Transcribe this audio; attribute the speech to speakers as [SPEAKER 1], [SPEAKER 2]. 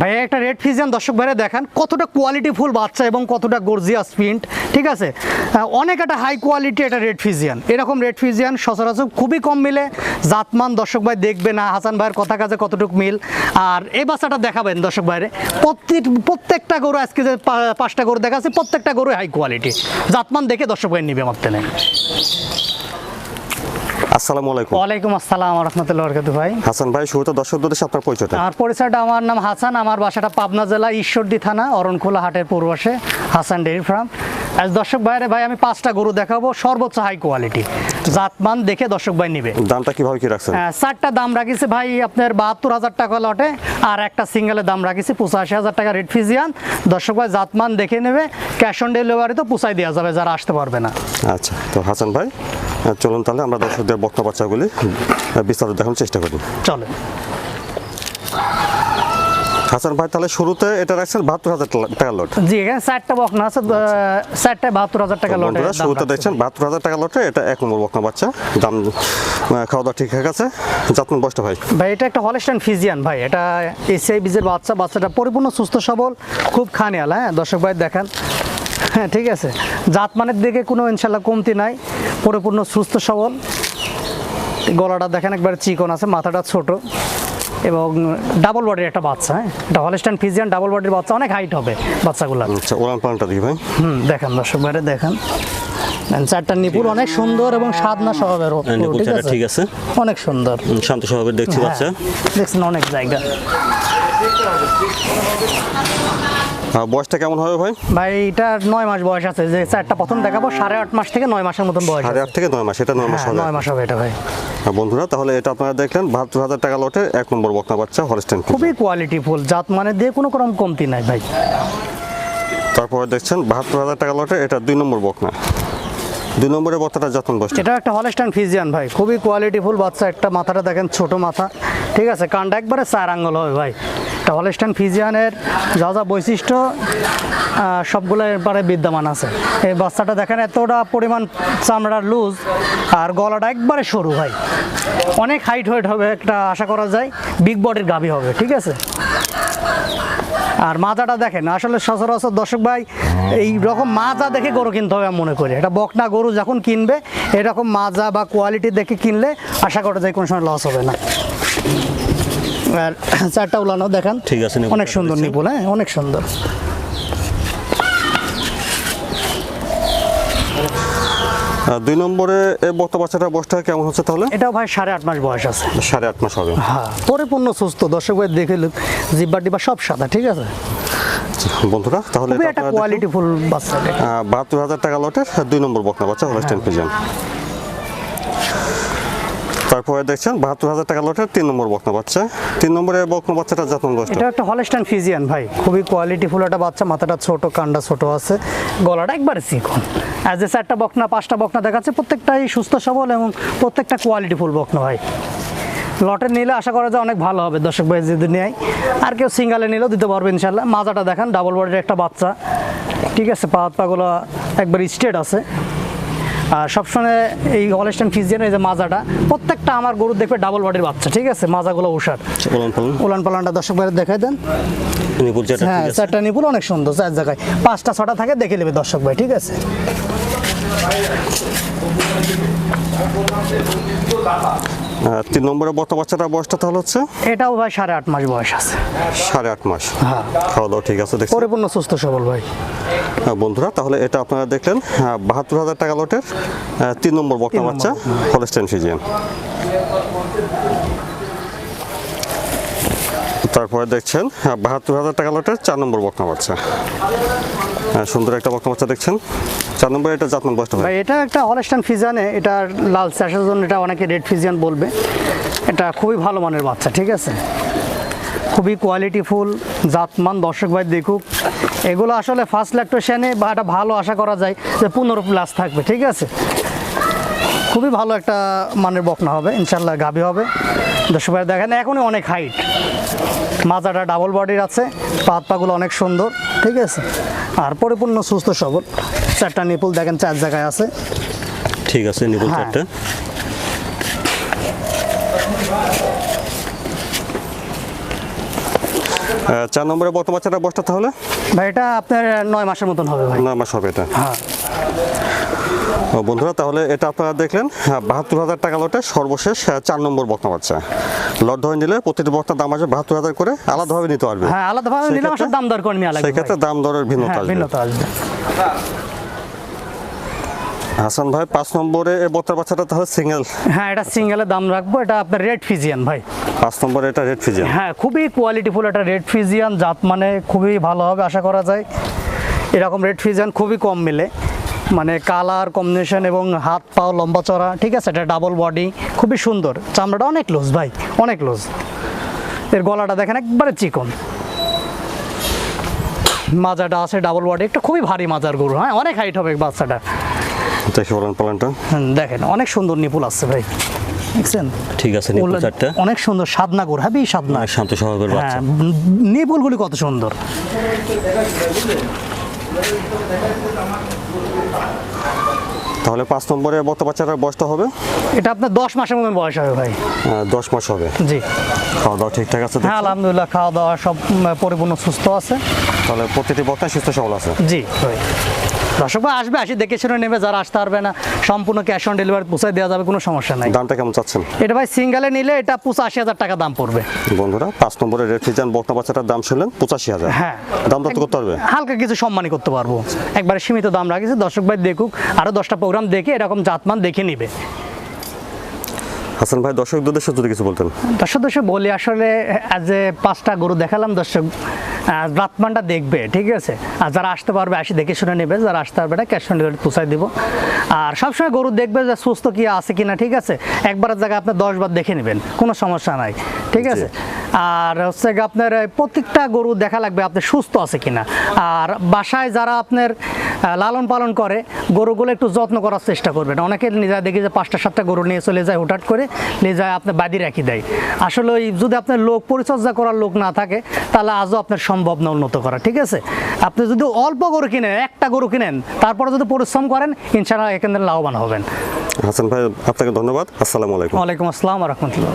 [SPEAKER 1] ভাইয়া, একটা red Friesian দর্শক ভাইরা দেখান, কতটা কোয়ালিটি ফুল বাচ্চা এবং কতটা গর্জিয়াস প্রিন্ট ঠিক আছে? অনেক একটা হাই কোয়ালিটি একটা রেড ফিজিয়ান এরকম রেড ফিজিয়ান সচরাচর খুবই কম মিলে, জাতমান দর্শক ভাই দেখবে না, হাসান ভাইয়ের কথা কাজে কতটুকু মিল। আর এই বাচ্চাটা দেখাবেন দর্শক ভাইরে প্রত্যেক প্রত্যেকটা গরু আজকে যে পাঁচটা গরু দেখাচ্ছে, প্রত্যেকটা গরু হাই কোয়ালিটি জাতমান দেখে দর্শক ভাই নিবে আমার তেনে
[SPEAKER 2] আসসালামু আলাইকুম।
[SPEAKER 1] ওয়ালাইকুম আসসালাম রহমতুল্লাহ বরকাতু ভাই।
[SPEAKER 2] হাসান ভাই শুরুতে দর্শকদের উদ্দেশ্যে আপনার পরিচয়টা।
[SPEAKER 1] আমার পরিচয়টা আমার নাম হাসান আমার বাসাটা পাবনা জেলা ঈশ্বরদী থানা অরণখোলা হাটের পূর্বাসে হাসান ডেয়ারি ফার্ম। আজ দর্শক ভাইরে ভাই আমি পাঁচটা গরু দেখাবো সর্বোচ্চ হাই কোয়ালিটি। জাতমান দেখে দর্শক ভাই নিবে।
[SPEAKER 2] দামটা কীভাবে কি রাখছেন?
[SPEAKER 1] হ্যাঁ, চারটা দাম রাখিছে ভাই আপনার বাহাত্তর হাজার টাকা লটে আর একটা সিঙ্গেলের দাম রাখিছে পঁচাশি হাজার টাকা রেড ফিজিয়ান। দর্শক ভাই জাতমান দেখে নেবে ক্যাশ অন ডেলিভারি তো পুষাই দেওয়া যাবে যারা আসতে পারবে না।
[SPEAKER 2] আচ্ছা তো হাসান ভাই? চলুন তাহলে আমরা দর্শকদের বক্তা বাচ্চাগুলি বিস্তারিত দেখানোর চেষ্টা করি।
[SPEAKER 1] চলে
[SPEAKER 2] হাসান ভাই তাহলে শুরুতে এটা রাখছেন বাহাত্তর হাজার টাকা লট
[SPEAKER 1] জি এখানে চারটা বকনা আছে চারটায় বাহাত্তর হাজার টাকা লটে
[SPEAKER 2] শুরুতে দেখছেন বাহাত্তর হাজার টাকা লটে এটা এক নম্বর বকনা বাচ্চা। দাম খাওয়া দাওয়া ঠিকঠাক আছে যত্ন বয়সটা ভাই।
[SPEAKER 1] ভাই এটা একটা হলেস্টাইন ফিজিয়ান ভাই এটা এসিআই বীজের বাচ্চা বাচ্চাটা পরিপূর্ণ সুস্থ সবল খুব খানিয়াল হ্যাঁ? দর্শক ভাই দেখান। হ্যাঁ ঠিক আছে। জাত মানের দিকে কোনো ইনশাল্লাহ কমতি নাই। পরিপূর্ণ সুস্থ সবল। গলাটা দেখেন একবার চিকন আছে মাথাটা ছোট এবং ডাবল বডির একটা বাচ্চা হ্যাঁ? এটা হলেস্টাইন ফিজিয়ান ডাবল বডির বাচ্চা অনেক হাইট হবে বাচ্চাগুলো
[SPEAKER 2] আচ্ছা ওলান পালনটা দেখি ভাই।
[SPEAKER 1] হুম দেখেন দর্শক ভাইরে দেখেন। চারটা নিপুর অনেক সুন্দর এবং সাদনা স্বভাবের ঠিক আছে? অনেক সুন্দর।
[SPEAKER 2] শান্ত স্বভাবের দেখছি বাচ্চা।
[SPEAKER 1] হ্যাঁ, দেখছেন অনেক জায়গা।
[SPEAKER 2] বয়সটা কেমন হবে ভাই?
[SPEAKER 1] ভাই এটা নয় মাস বয়স আছে। যে চারটা প্রথম দেখাবো সাড়ে আট মাস থেকে নয় মাসের মতন বয়স
[SPEAKER 2] সাড়ে আট থেকে নয় মাস এটা নয় মাস
[SPEAKER 1] হ্যাঁ,
[SPEAKER 2] হবে।
[SPEAKER 1] নয় মাস হবে এটা ভাই।
[SPEAKER 2] বন্ধুরা তাহলে এটা আপনারা দেখলেন বাহাত্তর হাজার টাকা লটে এক নম্বর বকনা বাচ্চা হলস্টেন
[SPEAKER 1] খুবই কোয়ালিটি ফুল জাত মানে দিয়ে কোনো রকম কমতি নাই ভাই।
[SPEAKER 2] তারপরে দেখছেন বাহাত্তর হাজার টাকা লটে এটা দুই নম্বর বকনা। দুই নম্বরের বক্তাটা যত্ন বসছে
[SPEAKER 1] এটা একটা হলেস্টাইন ফিজিয়ান ভাই খুবই কোয়ালিটি ফুল বাচ্চা একটা মাথাটা দেখেন ছোট মাথা। ঠিক আছে কানটা একবারে চার আঙ্গল হবে ভাই। হলেস্টাইন ফিজিয়ানের যা যা বৈশিষ্ট্য সবগুলো এরপরে বিদ্যমান আছে। এই বাচ্চাটা দেখেন এতটা পরিমাণ চামড়ার লুজ আর গলাটা একবারে সরু হয়। অনেক হাইট হাইট হবে একটা আশা করা যায় বিগ বডির গাভী হবে, ঠিক আছে? আর মাজাটা দেখেন, আসলে সচরাচর দর্শক ভাই, এই রকম মাজা দেখে গরু কিনতে হবে মনে করি। এটা বকনা গরু যখন কিনবে, এরকম মাজা বা কোয়ালিটি দেখে কিনলে আশা করা যায় কোনো সময় লস হবে না। আর চারটা উলানো দেখেন।
[SPEAKER 2] ঠিক আছে,
[SPEAKER 1] অনেক সুন্দর নিপুল হ্যাঁ? অনেক সুন্দর।
[SPEAKER 2] আর দুই নম্বরে এই বক্তা বয়সটা কেমন হচ্ছে তাহলে?
[SPEAKER 1] এটাও ভাই সাড়ে আট মাস বয়স আছে।
[SPEAKER 2] সাড়ে আট মাস হবে।
[SPEAKER 1] হ্যাঁ পরিপূর্ণ সুস্থ। দর্শক ভাই দেখে লোক জিব্বা টিব্বা সব সাদা ঠিক আছে?
[SPEAKER 2] বন্ধুরা তাহলে এটা
[SPEAKER 1] একটা কোয়ালিটি ফুল বাচ্চা
[SPEAKER 2] বাহাত্তর হাজার টাকা লটের দুই নম্বর বকনা বাচ্চা হলস্টেন তারপরে দেখছেন, বাহাত্তর হাজার টাকা লটের তিন নম্বর বকনা বাচ্চা। তিন নম্বরের বকনা বাচ্চাটা যত্ন বয়সটা?
[SPEAKER 1] এটা একটা হলেস্টাইন ফিজিয়ান ভাই। খুবই কোয়ালিটি ফুল একটা বাচ্চা, মাথাটা ছোট কান্ডা ছোট আছে। গলাটা একবারে চিকন। অ্যাজ এ চারটা বকনা, পাঁচটা বকনা দেখাচ্ছে, প্রত্যেকটাই সুস্থ, সবল এবং প্রত্যেকটা কোয়ালিটি ফুল বকনা ভাই। লটে নিলে আশা করা যায় অনেক ভালো হবে, দর্শক ভাই, যদি নেয়। আর কেউ সিঙ্গালে নিলেও দিতে পারবে ইনশাল্লাহ মাজাটা দেখেন ডাবল বডির একটা বাচ্চা। ঠিক আছে পা পাগুলো একবার স্ট্রেট আছে। আর সবসময় এই অলস্টান ফিজিয়ান এই যে মাজাটা। প্রত্যেকটা আমার গরু দেখবে ডাবল বডির বাচ্চা ঠিক আছে? মাজাগুলো উষার
[SPEAKER 2] বলুন
[SPEAKER 1] উলান পালানটা দর্শক বাইরে দেখাই দেন। হ্যাঁ চারটা নিপুল অনেক সুন্দর চার জায়গায়। পাঁচটা ছটা থাকে দেখে নেবে দর্শক ভাই ঠিক আছে?
[SPEAKER 2] আহ, তিন নম্বরের বক্তা বাচ্চাটার বয়সটা তাহলে হচ্ছে?
[SPEAKER 1] এটাও ভাই সাড়ে আট মাস বয়স আছে।
[SPEAKER 2] সাড়ে আট মাস।
[SPEAKER 1] হ্যাঁ।
[SPEAKER 2] খাওয়া দাওয়া ঠিক আছে দেখছি।
[SPEAKER 1] পরিপূর্ণ সুস্থ সবল ভাই।
[SPEAKER 2] হ্যাঁ, বন্ধুরা তাহলে এটা আপনারা দেখলেন বাহাত্তর হাজার টাকা লটের তিন নম্বর
[SPEAKER 1] নম্বর।
[SPEAKER 2] বাচ্চা হলস্টেন ফিজিয়ান তারপরে দেখছেন বাহাত্তর হাজার টাকা লটের চার নম্বর বকনা বাচ্চা। হ্যাঁ, সুন্দর একটা বকনা দেখছেন। চার নম্বর এটা জাতমান বয়সটা
[SPEAKER 1] ভাই? এটা একটা হলেস্টান ফিজানে এটা লাল চাষের জন্য এটা অনেকে রেড ফিজিয়ান বলবে। এটা খুবই ভালো মানের বাচ্চা, ঠিক আছে? খুবই কোয়ালিটি ফুল জাতমান, দর্শক ভাই দেখুক। এগুলো আসলে ফার্স্ট ল্যাকটেশনে বা একটা ভালো আশা করা যায় যে পনেরো প্লাস থাকবে, ঠিক আছে? খুবই ভালো একটা মানের বকনা হবে ইনশাল্লাহ গাভী হবে। দর্শক ভাই দেখেন এখনই অনেক হাইট মাজাটা ডাবল বডির আছে পাত পাগুলো অনেক সুন্দর ঠিক আছে? আর পরিপূর্ণ সুস্থ সবল। চারটা নিপুল দেখেন চার জায়গায় আছে।
[SPEAKER 2] ঠিক আছে নিপুল
[SPEAKER 1] হ্যাঁ।
[SPEAKER 2] চারটা। চার নম্বরে বর্তমান বাচ্চাটার বয়সটা তাহলে?
[SPEAKER 1] ভাই এটা আপনার নয় মাসের মতন হবে ভাই।
[SPEAKER 2] নয় মাস হবে এটা।
[SPEAKER 1] হ্যাঁ।
[SPEAKER 2] বন্ধুরা তাহলে এটা আপনারা দেখলেন হ্যাঁ, বাহাত্তর হাজার টাকা লটে সর্বশেষ চার নম্বর বকনা বাচ্চা। লট ধরে নিলে প্রতিটি বক্তার দাম আসবে বাহাত্তর হাজার করে আলাদাভাবে নিতে পারবে।
[SPEAKER 1] হ্যাঁ আলাদাভাবে আসলে দাম দর লাগবে
[SPEAKER 2] সেক্ষেত্রে দাম দরের ভিন্নতা
[SPEAKER 1] হ্যাঁ
[SPEAKER 2] আসবে।
[SPEAKER 1] ভিন্নতা আসবে।
[SPEAKER 2] হাসান ভাই পাঁচ নম্বরে এই বক্তার বাচ্চাটা তাহলে সিঙ্গেল
[SPEAKER 1] হ্যাঁ এটা সিঙ্গেলের দাম রাখব এটা আপনার রেড ফিজিয়ান ভাই।
[SPEAKER 2] পাঁচ নম্বরে এটা রেড ফিজিয়ান
[SPEAKER 1] হ্যাঁ খুবই কোয়ালিটিফুল একটা রেড ফিজিয়ান জাত মানে খুবই ভালো হবে আশা করা যায়। এরকম রেড ফিজিয়ান খুবই কম মিলে। মানে কালার কম্বিনেশন এবং হাত পাও লম্বা চড়া ঠিক আছে? এটা ডাবল বডি খুবই সুন্দর। চামড়াটা অনেক লুজ ভাই অনেক লুজ এর গলাটা দেখেন একবারে চিকন। মাজাটা আছে ডাবল বডি একটা খুবই ভারী মাজার গরু হ্যাঁ? অনেক হাইট হবে বাচ্চাটা। দেখেন অনেক সুন্দর নিপুল আসছে ভাই। দেখছেন?
[SPEAKER 3] ঠিক আছে
[SPEAKER 1] অনেক সুন্দর সাদনা গরু হ্যাঁ সাদনা।
[SPEAKER 3] শান্ত স্বভাবের বাচ্চা।
[SPEAKER 1] হ্যাঁ নিপুলগুলি কত সুন্দর।
[SPEAKER 2] তাহলে পাঁচ নম্বরে মতো বাচ্চাটার বয়স হবে?
[SPEAKER 1] এটা আপনার দশ মাসের মতন বয়স হবে ভাই।
[SPEAKER 2] দশ মাস হবে।
[SPEAKER 1] জি।
[SPEAKER 2] খাওয়া দাওয়া ঠিকঠাক আছে?
[SPEAKER 1] হ্যাঁ আলহামদুলিল্লাহ খাওয়া দাওয়া সব পরিপূর্ণ সুস্থ আছে।
[SPEAKER 2] তাহলে প্রতিটি বক্তা সুস্থ সবল আছে।
[SPEAKER 1] জি দর্শক ভাই আসবে আসি দেখে শুনে নেবে যারা আসতে পারবে না সম্পূর্ণ ক্যাশ অন ডেলিভারি পৌঁছায় দেওয়া যাবে কোনো সমস্যা নাই।
[SPEAKER 2] দামটা কেমন চাচ্ছেন?
[SPEAKER 1] এটা ভাই সিঙ্গেলে নিলে এটা পঁচাশি হাজার টাকা দাম পড়বে।
[SPEAKER 2] বন্ধুরা পাঁচ নম্বরে রেড বক্তা বাচ্চাটার দাম শুনলেন পঁচাশি হাজার।
[SPEAKER 1] হ্যাঁ।
[SPEAKER 2] দাম দর তো করতে পারবে।
[SPEAKER 1] হালকা কিছু সম্মানই করতে পারব। একবারে সীমিত দাম রাখেছে দর্শক ভাই দেখুক আরও দশটা প্রোগ্রাম দেখে এরকম জাতমান দেখে নিবে।
[SPEAKER 2] হাসান ভাই দর্শকদের উদ্দেশ্যে যদি কিছু বলতেন।
[SPEAKER 1] দর্শক দর্শক বলি আসলে আজ পাঁচটা গরু দেখালাম দর্শক রাতমানটা দেখবে ঠিক আছে? আর যারা আসতে পারবে আসি দেখে শুনে নেবে যারা আসতে পারবে না ক্যাশ অন ডেলিভারি পৌঁছায় দিব। আর সবসময় গরু দেখবে যে সুস্থ কি আছে কিনা ঠিক আছে? একবারের জায়গায় আপনার দশবার দেখে নেবেন কোনো সমস্যা নাই ঠিক আছে? আর হচ্ছে আপনার প্রত্যেকটা গরু দেখা লাগবে আপনি সুস্থ আছে কিনা। আর বাসায় যারা আপনার লালন পালন করে গরুগুলো একটু যত্ন করার চেষ্টা করবেন অনেকে নিজে দেখি যে পাঁচটা সাতটা গরু নিয়ে চলে যায় হুটহাট করে নিয়ে যায় আপনার বাদি রাখি দেয়। আসলে ওই যদি আপনার লোক পরিচর্যা করার লোক না থাকে তাহলে আজও আপনার সম্ভব না উন্নত করা ঠিক আছে? আপনি যদি অল্প গরু কিনেন একটা গরু কিনেন তারপরে যদি পরিশ্রম করেন ইনশাআল্লাহ এখানে লাভবান হবেন।
[SPEAKER 2] হাসান ভাই আপনাকে ধন্যবাদ। আসসালামু আলাইকুম।
[SPEAKER 1] ওয়ালাইকুম আসসালাম রহমতুল্লাহ।